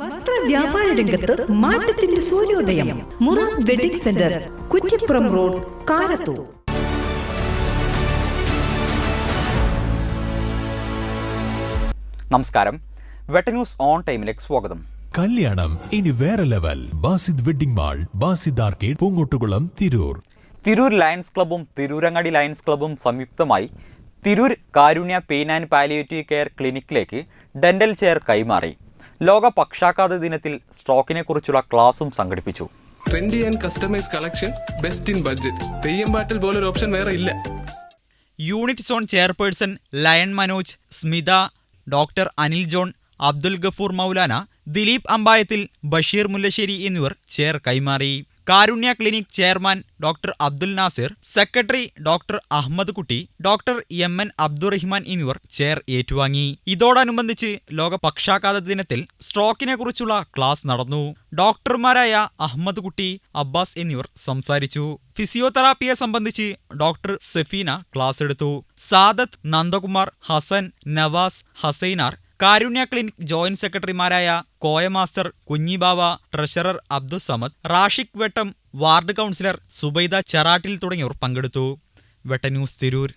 വസ്ത്ര വ്യാപാര രംഗത്ത് മാറ്റത്തിന്റെ സൂര്യോദയം. മുറ wedding centre Kuttippuram road Karathur. നമസ്കാരം. വെട്ട ന്യൂസ് ഓൺ ടൈമിലേക്ക് സ്വാഗതം. കല്യാണം ഇനി വേറെ level. Basid wedding mall Basid arcade Poonkottukulam Tirur. Tirur Lions ക്ലബും Tirurangadi lions ക്ലബും സംയുക്തമായി Tirur Karunya pain and palliative care ക്ലിനിക്കിലേക്ക് ഡെന്റൽ ചെയർ കൈമാറി. ലോക പക്ഷാഘാത ദിനത്തിൽ സ്റ്റോക്കിനെ കുറിച്ചുള്ള ക്ലാസും സംഘടിപ്പിച്ചു. Trendy and customise collection best in budget Theyyam പാട്ടിൽ പോലൊരു ഓപ്ഷൻ വേറെ ഇല്ല. Unit zone chairperson lion Manoj Smitha doctor Anil John Abdul Gafoor Moulana Dileep Ambayathil Basheer Mullassery എന്നിവർ ചെയർ കൈമാറി. Karunya clinic chairman doctor Abdul Nasir secretary doctor Ahammed Kutty doctor M N Abdurahiman എന്നിവർ chair ഏറ്റുവാങ്ങി. ഇതോടനുബന്ധിച്ച് ലോക പക്ഷാഘാത ദിനത്തിൽ സ്ട്രോക്കിനെക്കുറിച്ചുള്ള class നടന്നു. ഡോക്ടർമാരായ അഹമ്മദ് കുട്ടി അബ്ബാസ് എന്നിവർ സംസാരിച്ചു. ഫിസിയോതെറാപ്പിയെ സംബന്ധിച്ച് ഡോക്ടർ സെഫീന ക്ലാസ് എടുത്തു. സാദത്ത് നന്ദകുമാർ ഹസൻ നവാസ് ഹസൈനാർ കാരുണ്യ ക്ലിനിക് ജോയിന്റ് സെക്രട്ടറിമാരായ Koya master Kunhibava treasurer Abdussamad Rashiq Vettam ward councillor Subaida Cherattil തുടങ്ങിയവർ പങ്കെടുത്തു. വെട്ട ന്യൂസ് തിരൂർ.